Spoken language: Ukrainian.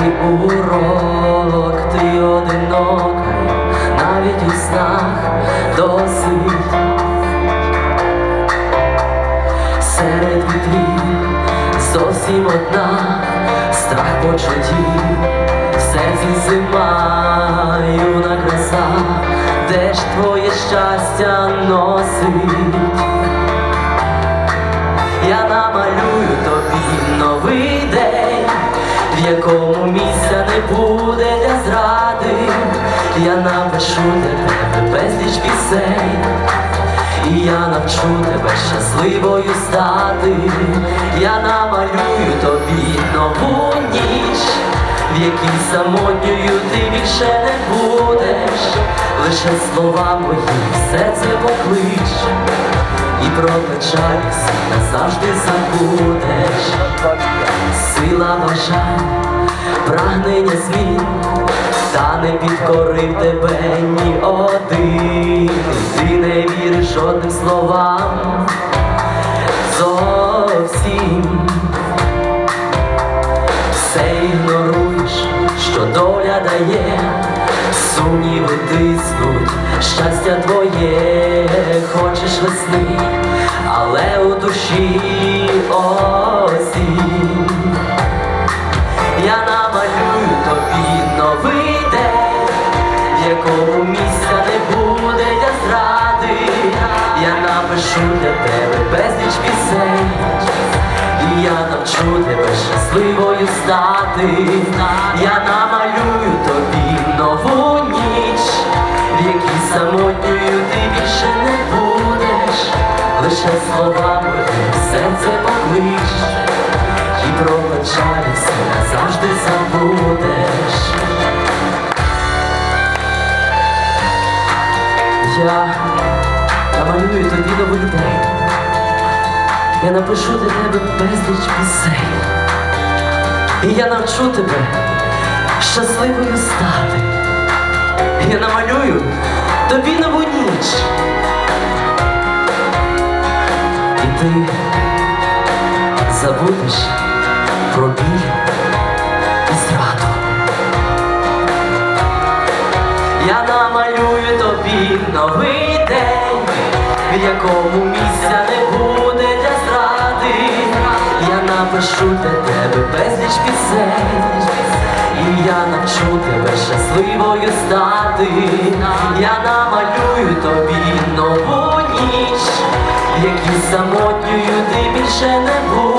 Тільки урок, ти одинокий, навіть у снах досить серед вітрів зовсім одна, страх почуттів, серці зима. Місця не буде для зради. Я напишу тебе безліч пісень, і я навчу тебе щасливою стати. Я намалюю тобі нову ніч, в якій самотньою ти більше не будеш, лише слова мої в серце поклич і про печалі всі назавжди забудеш. Сила бажань, прагнення змін, та не підкорив тебе ні один. Ти не віриш жодним словам зовсім. Все ігноруєш, що доля дає, сумніви тиснуть, щастя твоє, хочеш весни, але у душі осінь. Напишу для тебе безліч пісень. І я навчу тебе щасливою стати. Я намалюю тобі нову ніч, в якій самотньою ти більше не будеш, лише словами серце поклич, і про намалюю тобі новий день. Я напишу для тебе безліч пісень. І я навчу тебе щасливою стати. Я намалюю тобі нову ніч. І ти забудеш про біль і зраду. Я намалюю тобі новий в якому місця не буде для зради. Я напишу для тебе безліч пісень, і я навчу тебе щасливою стати. Я намалюю тобі нову ніч, які самотньою ти більше не будеш,